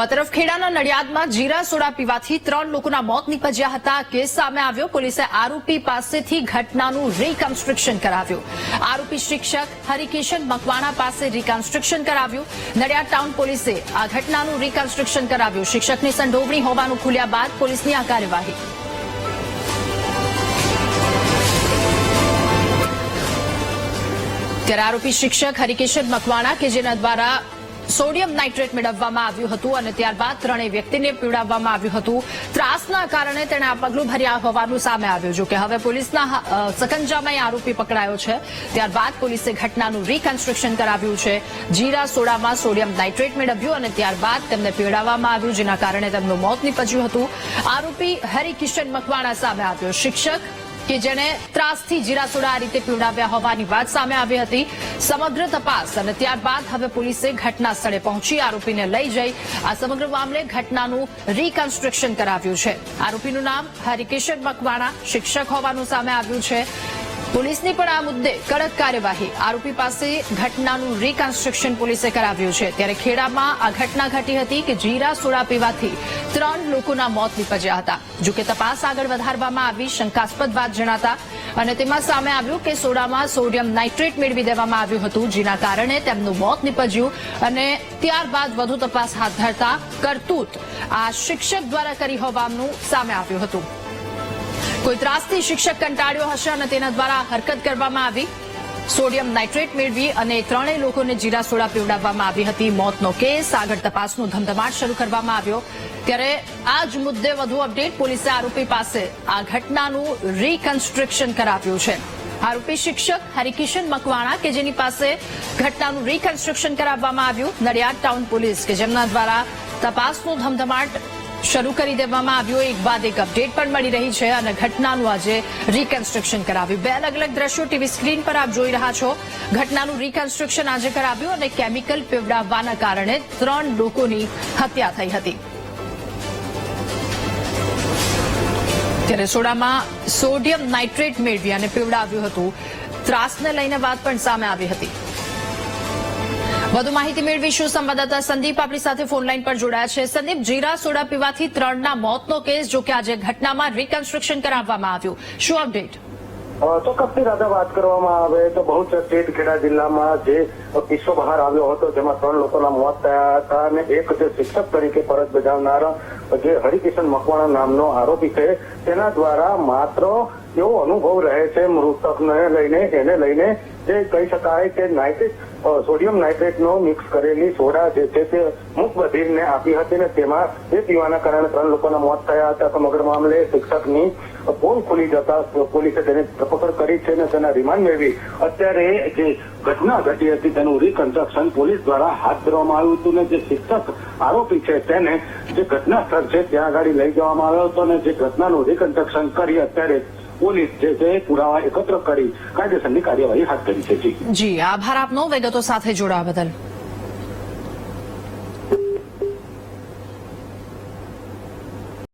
તો તરફ ખેડાના નડિયાદમાં જીરા સોડા પીવાથી ત્રણ લોકોના મોત નીપજ્યા હતા. કેસ સામે આવ્યો. પોલીસે આરોપી પાસેથી ઘટનાનું રીકન્સ્ટ્રક્શન કરાવ્યું. આરોપી શિક્ષક હરિકિશન મકવાણા પાસે રીકન્સ્ટ્રક્શન કરાવ્યું. નડિયાદ ટાઉન પોલીસે આ ઘટનાનું રીકન્સ્ટ્રક્શન કરાવ્યું. શિક્ષકની સંડોવણી હોવાનું ખુલ્યા બાદ પોલીસની આ કાર્યવાહી. ત્યારે આરોપી શિક્ષક હરિકેશન મકવાણા કે જેના દ્વારા સોડિયમ નાઇટ્રેટ મેળવવામાં આવ્યું હતું અને ત્યારબાદ ત્રણેય વ્યક્તિને પીવડાવવામાં આવ્યું હતું. ત્રાસના કારણે તેણે આ પગલું ભર્યા હોવાનું સામે આવ્યું. જોકે હવે પોલીસના સકંજામાં આરોપી પકડાયો છે. ત્યારબાદ પોલીસે ઘટનાનું રીકન્સ્ટ્રક્શન કરાવ્યું છે. જીરા સોડામાં સોડિયમ નાઇટ્રેટ મેળવ્યું અને ત્યારબાદ તેમને પીવડાવવામાં આવ્યું, જેના કારણે તેમનું મોત નીપજ્યું હતું. આરોપી હરિકિશન મકવાણા સામે આવ્યો. શિક્ષક કે જેને ત્રાસથી જીરાસોડા આ રીતે પીવડાવ્યા હોવાની વાત સામે આવી હતી. સમગ્ર તપાસ અને ત્યારબાદ હવે પોલીસે ઘટના સ્થળે પહોંચી આરોપીને લઈ જઈ આ સમગ્ર મામલે ઘટનાનું રીકન્સ્ટ્રક્શન કરાવ્યું છે. આરોપીનું નામ હરિકેશન મકવાણા, શિક્ષક હોવાનું સામે આવ્યું છે. પોલીસની પણ આ મુદ્દે કડક કાર્યવાહી. આરોપી પાસે ઘટનાનું રીકન્સ્ટ્રક્શન પોલીસે કરાવ્યું છે. ત્યારે ખેડામાં આ ઘટના ઘટી હતી કે જીરા સોડા પીવાથી ત્રણ લોકોના મોત નીપજ્યા હતા. જોકે તપાસ આગળ વધારવામાં આવી શંકાસ્પદ વાત જણાતા અને તેમાં સામે આવ્યું કે સોડામાં સોડિયમ નાઇટ્રેટ મેળવી દેવામાં આવ્યું હતું, જેના કારણે તેમનું મોત નીપજ્યું અને ત્યારબાદ વધુ તપાસ હાથ ધરતા કરતૂત આ શિક્ષક દ્વારા કરી હોવાનું સામે આવ્યું હતું. કોઈ ત્રાસથી શિક્ષક કંટાળ્યો હશે અને તેના દ્વારા હરકત કરવામાં આવી. સોડિયમ નાઇટ્રેટ મેળવી અને ત્રણેય લોકોને જીરા સોડા પીવડાવવામાં આવી હતી. મોતનો કેસ, આગળ તપાસનો ધમધમાટ શરૂ કરવામાં આવ્યો. ત્યારે આ જ મુદ્દે વધુ અપડેટ પોલીસે આરોપી પાસે આ ઘટનાનું રીકન્સ્ટ્રક્શન કરાવ્યું છે. આરોપી શિક્ષક હરિકિશન મકવાણા કે જેની પાસે ઘટનાનું રીકન્સ્ટ્રક્શન કરાવવામાં આવ્યું. નડિયાદ ટાઉન પોલીસ કે જેમના દ્વારા તપાસનો ધમધમાટ શરૂ કરી દેવામાં આવ્યો. એક બાદ એક અપડેટ પણ મળી રહી છે અને ઘટનાનું આજે રીકન્સ્ટ્રક્શન કરાવ્યું. બે અલગ અલગ દ્રશ્યો ટીવી સ્ક્રીન પર આપ જોઈ રહ્યા છો. ઘટનાનું રીકન્સ્ટ્રક્શન આજે કરાવ્યું અને કેમિકલ પીવડાવવાના કારણે ત્રણ લોકોની હત્યા થઈ હતી. ત્યારે સોડામાં સોડિયમ નાઇટ્રેટ મેળવી અને પીવડાવ્યું હતું. ત્રાસને લઈને વાત પણ સામે આવી હતી. વધુ માહિતી મેળવીશું. સંવાદદાતા સંદીપ આપણી સાથે ફોનલાઈન પર જોડાયા છે. સંદીપ, જીરા સોડા પીવાથી ત્રણના મોતનો કેસ, જો કે આજે ઘટનામાં રિકન્સ્ટ્રક્શન કરાવવામાં આવ્યું. શું અપડેટ ચોક્કસથી દાદા વાત કરવામાં આવે તો બહુ ચર્ચિત ખેડા જિલ્લામાં જે કિસ્સો બહાર આવ્યો હતો, જેમાં ત્રણ લોકોના મોત થયા હતા અને એક જે શિક્ષક તરીકે ફરજ બજાવનાર જે હરિકિશન મકવાણા નામનો આરોપી છે, તેના દ્વારા માત્ર એવો અનુભવ રહે છે મૃતકને લઈને એને લઈને જે કહી શકાય કે નાઇટ્રેટ સોડિયમ નાઇટ્રેટનો મિક્સ કરેલી સોડા જે છે તે મુખ બધીરને આપી હતી ને તેમાં એ પીવાના કારણે ત્રણ લોકોના મોત થયા હતા. સમગ્ર મામલે શિક્ષકની પોલ ખુલી જતા પોલીસે તેને ધરપકડ કરી છે અને તેના રિમાન્ડ મેળવી. અત્યારે જે ઘટના ઘટી હતી તેનું રિકન્સ્ટ્રક્શન પોલીસ દ્વારા હાથ ધરવામાં આવ્યું હતું ને જે શિક્ષક આરોપી છે તેને જે ઘટના સ્થળ છે, ત્યાં આગળ લઈ જવામાં આવ્યો હતો અને જે ઘટનાનું રિકન્સ્ટ્રક્શન કરી અત્યારે પોલીસ જે છે, પુરાવા એકત્ર કરી કાયદેસરની કાર્યવાહી હાથ ધરી છે. જી. આભાર આપનો. વિગતો સાથે જોડાવા બદલ.